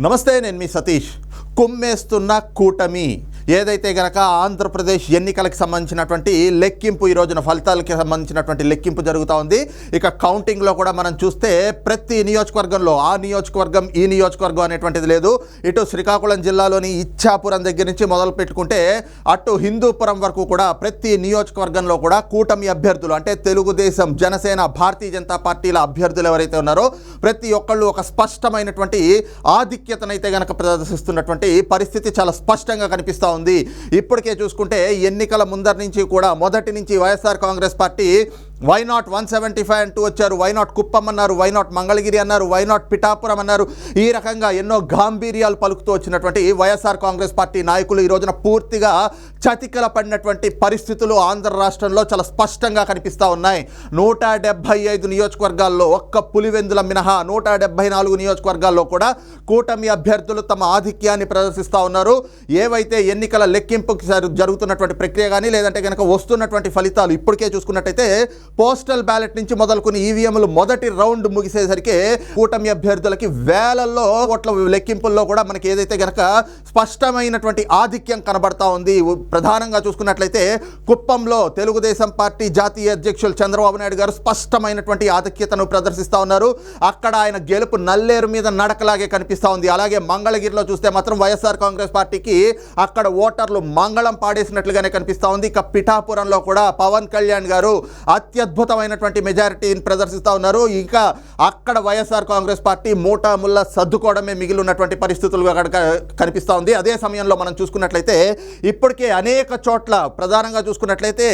నమస్తే నేను మీ సతీష్. కుమ్మేస్తున్న కూటమి. ఏదైతే గనక ఆంధ్రప్రదేశ్ ఎన్నికలకు సంబంధించినటువంటి లెక్కింపు ఈ రోజున ఫలితాలకి సంబంధించినటువంటి లెక్కింపు జరుగుతూ ఉంది. ఇక కౌంటింగ్లో కూడా మనం చూస్తే ప్రతి నియోజకవర్గంలో ఆ నియోజకవర్గం ఈ నియోజకవర్గం అనేటువంటిది లేదు. ఇటు శ్రీకాకుళం జిల్లాలోని ఇచ్చాపురం దగ్గర నుంచి మొదలు పెట్టుకుంటే అటు హిందూపురం వరకు కూడా ప్రతి నియోజకవర్గంలో కూడా కూటమి అభ్యర్థులు అంటే తెలుగుదేశం జనసేన భారతీయ జనతా పార్టీల అభ్యర్థులు ఎవరైతే ఉన్నారో ప్రతి ఒక్కళ్ళు ఒక స్పష్టమైనటువంటి ఆధిక్యతనైతే గనక ప్రదర్శిస్తున్నటువంటి పరిస్థితి చాలా స్పష్టంగా కనిపిస్తూ ఉంది. ఉంది. ఇప్పటికే చూసుకుంటే ఎన్నికల ముందర నుంచి కూడా మొదటి నుంచి YSR Congress party why not one seventy five అంటూ వచ్చారు. వై నాట్ కుప్పం అన్నారు. వై నాట్ మంగళగిరి అన్నారు. వై నాట్ పిఠాపురం అన్నారు. ఈ రకంగా ఎన్నో గాంభీర్యాలు పలుకుతూ వచ్చినటువంటి వైఎస్ఆర్ కాంగ్రెస్ పార్టీ నాయకులు ఈ రోజున పూర్తిగా చతికల పడినటువంటి పరిస్థితులు ఆంధ్ర రాష్ట్రంలో చాలా స్పష్టంగా కనిపిస్తూ ఉన్నాయి. నూట డెబ్బై ఐదు నియోజకవర్గాల్లో ఒక్క పులివెందుల మినహా నూట డెబ్బై నాలుగు నియోజకవర్గాల్లో కూడా కూటమి అభ్యర్థులు తమ ఆధిక్యాన్ని ప్రదర్శిస్తూ ఉన్నారు. ఏవైతే ఎన్నికల లెక్కింపుకి జరుగుతున్నటువంటి ప్రక్రియ కానీ లేదంటే కనుక వస్తున్నటువంటి ఫలితాలు ఇప్పటికే చూసుకున్నట్టయితే పోస్టల్ బ్యాలెట్ నుంచి మొదలుకుని ఈవీఎంలు మొదటి రౌండ్ ముగిసేసరికి కూటమి అభ్యర్థులకి వేలల్లో ఓట్ల లెక్కింపుల్లో కూడా మనకి ఏదైతే గనక స్పష్టమైనటువంటి ఆధిక్యం కనబడతా ఉంది ప్రధానంగా చూసుకున్నట్లయితే కుప్పంలో తెలుగుదేశం పార్టీ జాతీయ అధ్యక్షులు చంద్రబాబు నాయుడు గారు స్పష్టమైనటువంటి ఆధిక్యతను ప్రదర్శిస్తూ ఉన్నారు. అక్కడ ఆయన గెలుపు నల్లేరు మీద నడకలాగే కనిపిస్తూ ఉంది. అలాగే మంగళగిరిలో చూస్తే మాత్రం వైఎస్ఆర్ కాంగ్రెస్ పార్టీకి అక్కడ ఓటర్లు మంగళం పాడేసినట్లుగానే కనిపిస్తూ ఉంది. ఇక పిఠాపురంలో కూడా పవన్ కళ్యాణ్ గారు అత్యద్భుతమైనటువంటి మెజారిటీని ప్రదర్శిస్తూ ఉన్నారు. ఇంకా అక్కడ వైఎస్ఆర్ కాంగ్రెస్ పార్టీ మూటా ముల్ల సర్దుకోవడమే మిగిలి ఉన్నటువంటి పరిస్థితులుగా అక్కడ కనిపిస్తూ ఉంది. అదే సమయంలో మనం చూసుకున్నట్లయితే ఇప్పటికే అనేక చోట్ల ప్రధానంగా చూసుకున్నట్లయితే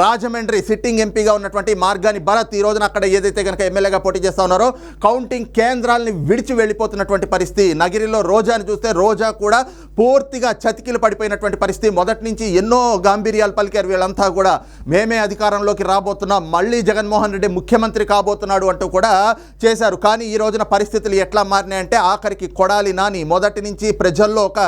రాజమండ్రి సిట్టింగ్ ఎంపీగా ఉన్నటువంటి మార్గాని భరత్ ఈ రోజున అక్కడ ఏదైతే కనుక ఎమ్మెల్యేగా పోటీ చేస్తూ ఉన్నారో కౌంటింగ్ కేంద్రాలని విడిచి వెళ్ళిపోతున్నటువంటి పరిస్థితి. నగిరిలో రోజాని చూస్తే రోజా కూడా పూర్తిగా చతికిలు పడిపోయినటువంటి పరిస్థితి. మొదటి నుంచి ఎన్నో గాంభీర్యాలు పలికారు. వీళ్ళంతా కూడా మేమే అధికారంలోకి రాబోతున్నాం. మళ్ళీ జగన్మోహన్ రెడ్డి ముఖ్యమంత్రి కాబోతున్నాడు అంటూ కూడా చేశారు. కానీ ఈ రోజున పరిస్థితులు ఎట్లా మారినాయంటే ఆఖరికి కొడాలి నాని మొదటి నుంచి ప్రజల్లో ఒక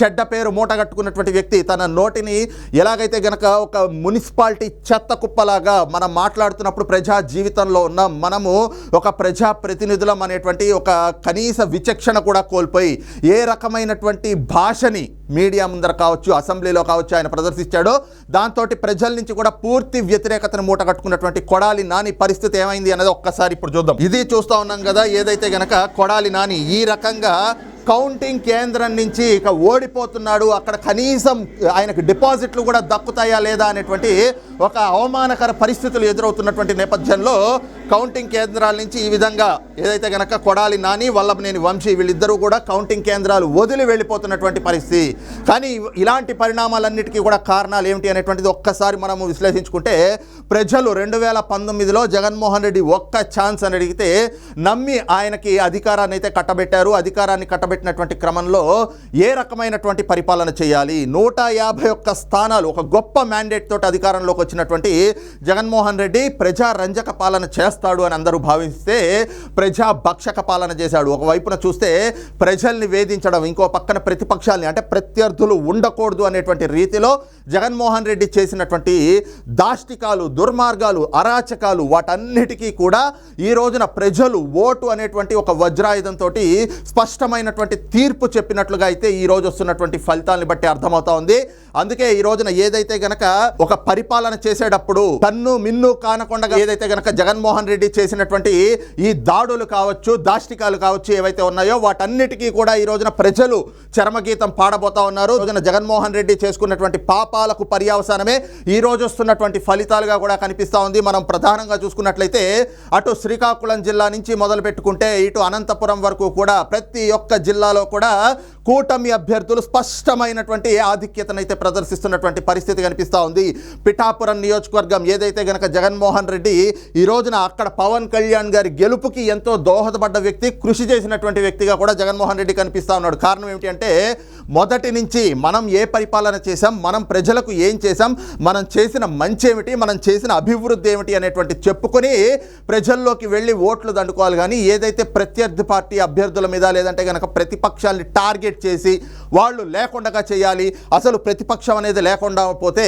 చెడ్డ పేరు మూటగట్టుకున్నటువంటి వ్యక్తి. తన నోటిని ఎలాగైతే గనక ఒక మున్సిపాలిటీ చెత్త కుప్పలాగా మనం మాట్లాడుతున్నప్పుడు ప్రజా జీవితంలో ఉన్న మనము ఒక ప్రజా ప్రతినిధులం అనేటువంటి ఒక కనీస విచక్షణ కూడా కోల్పోయి ఏ రకమైనటువంటి భాషని మీడియా ముందర కావచ్చు అసెంబ్లీలో కావచ్చు ఆయన ప్రదర్శించాడో. దాంతో ప్రజల నుంచి కూడా పూర్తి వ్యతిరేకతను మూట ఉన్నటువంటి కొడాలి నాని పరిస్థితి ఏమైంది అనేది ఒక్కసారి ఇప్పుడు చూద్దాం. ఇది చూస్తా ఉన్నాం కదా ఏదైతే గనక కొడాలి నాని ఈ రకంగా కౌంటింగ్ కేంద్రం నుంచి ఇక ఓడిపోతున్నాడు అక్కడ కనీసం ఆయనకు డిపాజిట్లు కూడా దక్కుతాయా లేదా అనేటువంటి ఒక అవమానకర పరిస్థితులు ఎదురవుతున్నటువంటి నేపథ్యంలో కౌంటింగ్ కేంద్రాల నుంచి ఈ విధంగా ఏదైతే కనుక కొడాలి నాని వల్లభనేని వంశీ వీళ్ళిద్దరూ కూడా కౌంటింగ్ కేంద్రాలు వదిలి వెళ్ళిపోతున్నటువంటి పరిస్థితి. కానీ ఇలాంటి పరిణామాలన్నిటికీ కూడా కారణాలు ఏమిటి అనేటువంటిది ఒక్కసారి మనము విశ్లేషించుకుంటే ప్రజలు రెండు వేల పంతొమ్మిదిలో జగన్మోహన్ రెడ్డి ఒక్క ఛాన్స్ అని అడిగితే నమ్మి ఆయనకి అధికారాన్ని అయితే కట్టబెట్టారు. అధికారాన్ని కట్టబెట్టినటువంటి క్రమంలో ఏ రకమైనటువంటి పరిపాలన చేయాలి? నూట యాభై ఒక్క స్థానాలు ఒక గొప్ప మ్యాండేట్ తోటి అధికారంలోకి వచ్చినటువంటి జగన్మోహన్ రెడ్డి ప్రజా రంజక పాలన చేస్తాడు అని అందరూ భావిస్తే ప్రజా భక్షక పాలన చేశాడు. ఒకవైపున చూస్తే ప్రజల్ని వేధించడం ఇంకో పక్కన ప్రతిపక్షాల్ని అంటే ప్రత్యర్థులు ఉండకూడదు అనేటువంటి రీతిలో జగన్మోహన్ రెడ్డి చేసినటువంటి దాష్టికాలు దుర్మార్గాలు అరాచకాలు వాటన్నిటికీ కూడా ఈ రోజున ప్రజలు ఓటు అనేటువంటి ఒక వజ్రాయుధంతో స్పష్టమైనటువంటి తీర్పు చెప్పినట్లుగా అయితే ఈ రోజు వస్తున్నటువంటి ఫలితాలను బట్టి అర్థమవుతా ఉంది. అందుకే ఈ రోజున ఏదైతే గనక ఒక పరిపాలన చేసేటప్పుడు తన్ను మిన్ను కానకుండా ఏదైతే గనక జగన్మోహన్ రెడ్డి చేసినటువంటి ఈ దాడులు కావచ్చు దాష్టికాలు కావచ్చు ఏవైతే ఉన్నాయో వాటన్నిటికీ కూడా ఈ రోజున ప్రజలు చరమగీతం పాడబోతా ఉన్నారు. రోజున జగన్మోహన్ రెడ్డి చేసుకున్నటువంటి పాపాలకు పర్యావసానమే. ఈ రోజు వస్తున్నటువంటి ఫలితాలుగా కూడా కనిపిస్తూ ఉంది. మనం ప్రధానంగా చూసుకున్నట్లయితే అటు శ్రీకాకుళం జిల్లా నుంచి మొదలు పెట్టుకుంటే ఇటు అనంతపురం వరకు కూడా ప్రతి ఒక్క జిల్లాలో కూడా కూటమి అభ్యర్థులు స్పష్టమైనటువంటి ఆధిక్యతనైతే ప్రదర్శిస్తున్నటువంటి పరిస్థితి కనిపిస్తూ ఉంది. పిఠాపురం నియోజకవర్గం ఏదైతే గనక జగన్మోహన్ రెడ్డి ఈ రోజున అక్కడ పవన్ కళ్యాణ్ గారి గెలుపుకి ఎంతో దోహదపడ్డ వ్యక్తి కృషి చేసినటువంటి వ్యక్తిగా కూడా జగన్మోహన్ రెడ్డి కనిపిస్తూ ఉన్నాడు. కారణం ఏమిటి అంటే మొదటి నుంచి మనం ఏ పరిపాలన చేశాం మనం ప్రజలకు ఏం చేశాం? మనం చేసిన మంచి ఏమిటి మనం చేసిన అభివృద్ధి ఏమిటి అనేటువంటి చెప్పుకొని ప్రజల్లోకి వెళ్ళి ఓట్లు దండుకోవాలి. కానీ ఏదైతే ప్రత్యర్థి పార్టీ అభ్యర్థుల మీద లేదంటే కనుక ప్రతిపక్షాల్ని టార్గెట్ చేసి వాళ్ళు లేకుండా చేయాలి అసలు ప్రతిపక్షం అనేది లేకుండా పోతే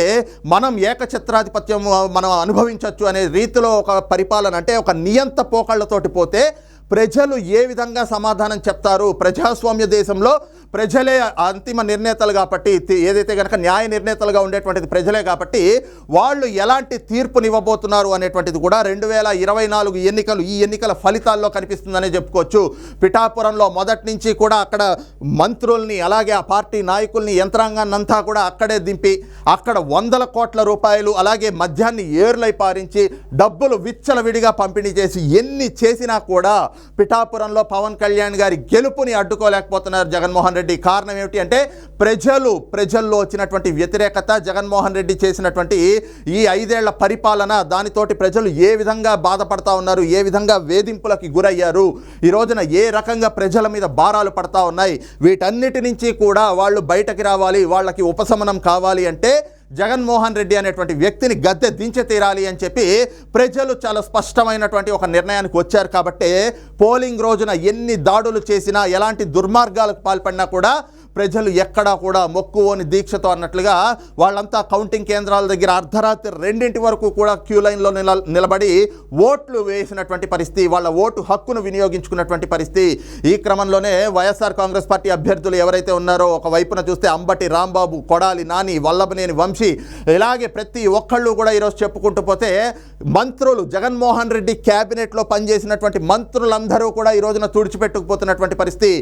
మనం ఏకఛత్రాధిపత్యం మనం అనుభవించవచ్చు అనే రీతిలో ఒక పరిపాలన అంటే ఒక నియంత పోకళ్ళతోటి పోతే ప్రజలు ఏ విధంగా సమాధానం చెప్తారు? ప్రజాస్వామ్య దేశంలో ప్రజలే అంతిమ నిర్ణేతలు కాబట్టి ఏదైతే కనుక న్యాయ నిర్ణేతలుగా ఉండేటువంటిది ప్రజలే కాబట్టి వాళ్ళు ఎలాంటి తీర్పునివ్వబోతున్నారు అనేటువంటిది కూడా రెండు వేల ఇరవై నాలుగు ఎన్నికలు ఈ ఎన్నికల ఫలితాల్లో కనిపిస్తుందనే చెప్పుకోవచ్చు. పిఠాపురంలో మొదటి నుంచి కూడా అక్కడ మంత్రుల్ని అలాగే ఆ పార్టీ నాయకుల్ని యంత్రాంగాన్ని అంతా కూడా అక్కడే దింపి అక్కడ వందల కోట్ల రూపాయలు అలాగే మద్యాన్ని ఏర్లై పారించి డబ్బులు విచ్చలవిడిగా పంపిణీ చేసి ఎన్ని చేసినా కూడా పిఠాపురంలో పవన్ కళ్యాణ్ గారి గెలుపుని అడ్డుకోలేకపోతున్నారు జగన్మోహన్ రెడ్డి. కారణం ఏమిటి అంటే ప్రజలు ప్రజల్లో వచ్చినటువంటి వ్యతిరేకత జగన్మోహన్ రెడ్డి చేసినటువంటి ఈ ఐదేళ్ళ పరిపాలన దానితోటి ప్రజలు ఏ విధంగా బాధపడతా ఉన్నారు ఏ విధంగా వేధింపులకి గురయ్యారు ఈ రోజున ఏ రకంగా ప్రజల మీద భారాలు పడతా ఉన్నాయి వీటన్నిటి నుంచి కూడా వాళ్ళు బయటకి రావాలి వాళ్ళకి ఉపశమనం కావాలి అంటే జగన్మోహన్ రెడ్డి అనేటువంటి వ్యక్తిని గద్దె దించి తీరాలి అని చెప్పి ప్రజలు చాలా స్పష్టమైనటువంటి ఒక నిర్ణయానికి వచ్చారు కాబట్టి పోలింగ్ రోజున ఎన్ని దాడులు చేసినా ఎలాంటి దుర్మార్గాలకు పాల్పడినా కూడా ప్రజలు ఎక్కడా కూడా మొక్కువోని దీక్షతో అన్నట్లుగా వాళ్ళంతా కౌంటింగ్ కేంద్రాల దగ్గర అర్ధరాత్రి రెండింటి వరకు కూడా క్యూ లైన్లో నిల నిలబడి ఓట్లు వేసినటువంటి పరిస్థితి వాళ్ళ ఓటు హక్కును వినియోగించుకున్నటువంటి పరిస్థితి. ఈ క్రమంలోనే వైఎస్ఆర్ కాంగ్రెస్ పార్టీ అభ్యర్థులు ఎవరైతే ఉన్నారో ఒక వైపున చూస్తే అంబటి రాంబాబు కొడాలి నాని వల్లభనేని వంశీ ఇలాగే ప్రతి ఒక్కళ్ళు కూడా ఈరోజు చెప్పుకుంటూ పోతే మంత్రులు జగన్మోహన్ రెడ్డి క్యాబినెట్లో పనిచేసినటువంటి మంత్రులందరూ కూడా ఈ రోజున తుడిచిపెట్టుకుపోతున్నటువంటి పరిస్థితి.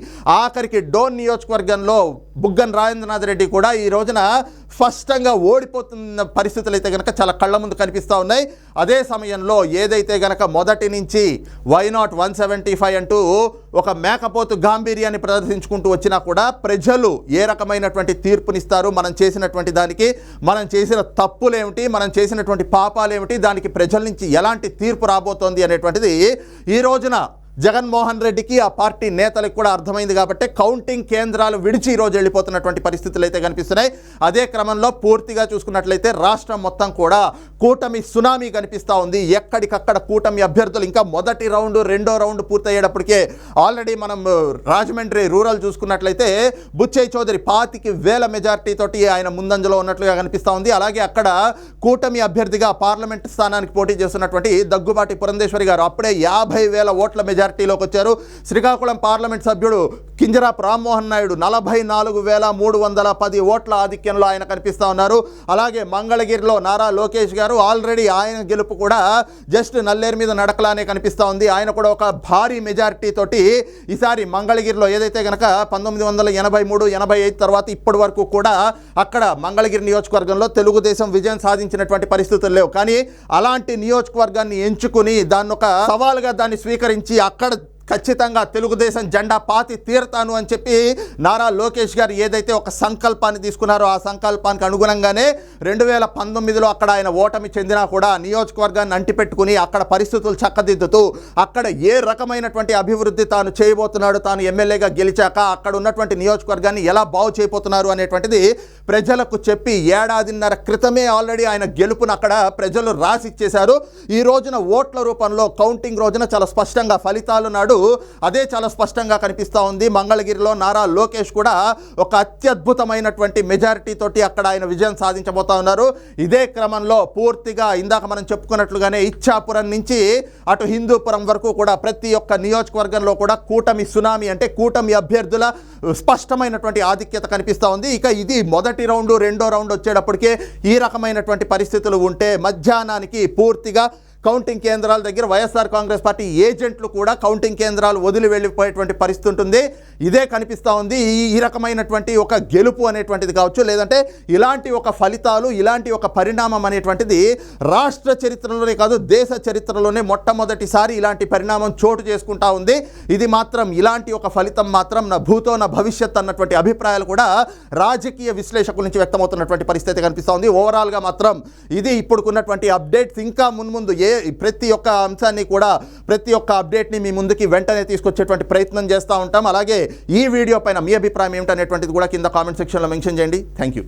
ఆఖరికి డోన్ నియోజకవర్గంలో బుగ్గన్ రాజేంద్రనాథ్ రెడ్డి కూడా ఈ రోజున స్పష్టంగా ఓడిపోతున్న పరిస్థితులు అయితే కనుక చాలా కళ్ళ ముందు కనిపిస్తూ ఉన్నాయి. అదే సమయంలో ఏదైతే గనక మొదటి నుంచి why not one seventy five అంటూ ఒక మేకపోతు గాంభీర్యాన్ని ప్రదర్శించుకుంటూ వచ్చినా కూడా ప్రజలు ఏ రకమైనటువంటి తీర్పునిస్తారు? మనం చేసినటువంటి దానికి మనం చేసిన తప్పులేమిటి? మనం చేసినటువంటి పాపాలేమిటి? దానికి ప్రజల నుంచి ఎలాంటి తీర్పు రాబోతోంది అనేటువంటిది ఈ రోజున జగన్మోహన్ రెడ్డికి ఆ పార్టీ నేతలకు కూడా అర్థమైంది కాబట్టి కౌంటింగ్ కేంద్రాలు విడిచి ఈరోజు వెళ్ళిపోతున్నటువంటి పరిస్థితులు అయితే కనిపిస్తున్నాయి. అదే క్రమంలో పూర్తిగా చూసుకున్నట్లయితే రాష్ట్రం మొత్తం కూడా కూటమి సునామీ కనిపిస్తూ ఉంది. ఎక్కడికక్కడ కూటమి అభ్యర్థులు ఇంకా మొదటి రౌండ్ రెండో రౌండ్ పూర్తయ్యేటప్పటికే ఆల్రెడీ మనం రాజమండ్రి రూరల్ చూసుకున్నట్లయితే బుచ్చయ్య చౌదరి పాతికి వేల మెజార్టీ తోటి ఆయన ముందంజలో ఉన్నట్లుగా కనిపిస్తూ ఉంది. అలాగే అక్కడ కూటమి అభ్యర్థిగా పార్లమెంట్ స్థానానికి పోటీ చేస్తున్నటువంటి దగ్గుబాటి పురంధేశ్వరి గారు అప్పుడే యాభై వేల ఓట్ల మెజార్టీలోకి వచ్చారు. శ్రీకాకుళం పార్లమెంట్ సభ్యుడు కింజరాపు రామ్మోహన్ నాయుడు నలభై నాలుగు వేల మూడు వందల పది ఓట్ల ఆధిక్యంలో ఆయన కనిపిస్తూ ఉన్నారు. అలాగే మంగళగిరిలో నారా లోకేష్ గారు ఆల్రెడీ ఆయన గెలుపు కూడా జస్ట్ నల్లేరు మీద నడకలానే కనిపిస్తూ ఉంది. ఆయన కూడా ఒక భారీ మెజారిటీ తోటి ఈసారి మంగళగిరిలో ఏదైతే గనక పంతొమ్మిది వందల ఎనభై మూడు ఎనభై ఐదు తర్వాత ఇప్పటి వరకు కూడా అక్కడ మంగళగిరి నియోజకవర్గంలో తెలుగుదేశం విజయం సాధించినటువంటి పరిస్థితులు లేవు. కానీ అలాంటి నియోజకవర్గాన్ని ఎంచుకుని దాన్ని ఒక సవాలుగా దాన్ని స్వీకరించి అక్కడ ఖచ్చితంగా తెలుగుదేశం జెండా పాతి తీరతాను అని చెప్పి నారా లోకేష్ గారు ఏదైతే ఒక సంకల్పాన్ని తీసుకున్నారో ఆ సంకల్పానికి అనుగుణంగానే రెండు వేల పంతొమ్మిదిలో అక్కడ ఆయన ఓటమి చెందినా కూడా నియోజకవర్గాన్ని అంటిపెట్టుకుని అక్కడ పరిస్థితులు చక్కదిద్దుతూ అక్కడ ఏ రకమైనటువంటి అభివృద్ధి తాను చేయబోతున్నాడు తాను ఎమ్మెల్యేగా గెలిచాక అక్కడ ఉన్నటువంటి నియోజకవర్గాన్ని ఎలా బాగు చేయబోతున్నారు అనేటువంటిది ప్రజలకు చెప్పి ఏడాదిన్నర క్రితమే ఆల్రెడీ ఆయన గెలుపును అక్కడ ప్రజలు రాసిచ్చేశారు. ఈ రోజున ఓట్ల రూపంలో కౌంటింగ్ రోజున చాలా స్పష్టంగా ఫలితాలు నాడు అదే చాలా స్పష్టంగా కనిపిస్తూ ఉంది. మంగళగిరిలో నారా లోకేష్ కూడా ఒక అత్యద్భుతమైనటువంటి మెజారిటీ తోటి అక్కడ ఆయన విజయం సాధించబోతా ఉన్నారు. ఇదే క్రమంలో పూర్తిగా ఇందాక మనం చెప్పుకున్నట్లుగానే ఇచ్చాపురం నుంచి అటు హిందూపురం వరకు కూడా ప్రతి ఒక్క నియోజకవర్గంలో కూడా కూటమి సునామీ అంటే కూటమి అభ్యర్థుల స్పష్టమైనటువంటి ఆధిక్యత కనిపిస్తూ ఉంది. ఇక ఇది మొదటి రౌండ్ రెండో రౌండ్ వచ్చేటప్పటికే ఈ రకమైనటువంటి పరిస్థితులు ఉంటే మధ్యాహ్నానికి పూర్తిగా కౌంటింగ్ కేంద్రాల దగ్గర వైఎస్ఆర్ కాంగ్రెస్ పార్టీ ఏజెంట్లు కూడా కౌంటింగ్ కేంద్రాలు వదిలి వెళ్ళిపోయేటువంటి పరిస్థితి ఉంటుంది. ఇదే కనిపిస్తూ ఉంది. ఈ ఈ రకమైనటువంటి ఒక గెలుపు అనేటువంటిది కావచ్చు లేదంటే ఇలాంటి ఒక ఫలితాలు ఇలాంటి ఒక పరిణామం అనేటువంటిది రాష్ట్ర చరిత్రలోనే కాదు దేశ చరిత్రలోనే మొట్టమొదటిసారి ఇలాంటి పరిణామం చోటు చేసుకుంటా ఉంది. ఇది మాత్రం ఇలాంటి ఒక ఫలితం మాత్రం నా భూతో నా భవిష్యత్ అన్నటువంటి అభిప్రాయాలు కూడా రాజకీయ విశ్లేషకుల నుంచి వ్యక్తమవుతున్నటువంటి పరిస్థితి కనిపిస్తూ ఉంది. ఓవరాల్గా మాత్రం ఇది ఇప్పుడుకున్నటువంటి అప్డేట్స్. ఇంకా మున్ముందు ఏ ప్రతి ఒక్క అంశాన్ని కూడా ప్రతి ఒక్క అప్డేట్ని మీ ముందుకి వెంటనే తీసుకొచ్చేటువంటి ప్రయత్నం చేస్తూ ఉంటాం. అలాగే ఈ వీడియో పైన మీ అభిప్రాయం ఏమిటనేటువంటిది కూడా కింద కామెంట్ సెక్షన్లో మెన్షన్ చేయండి. Thank you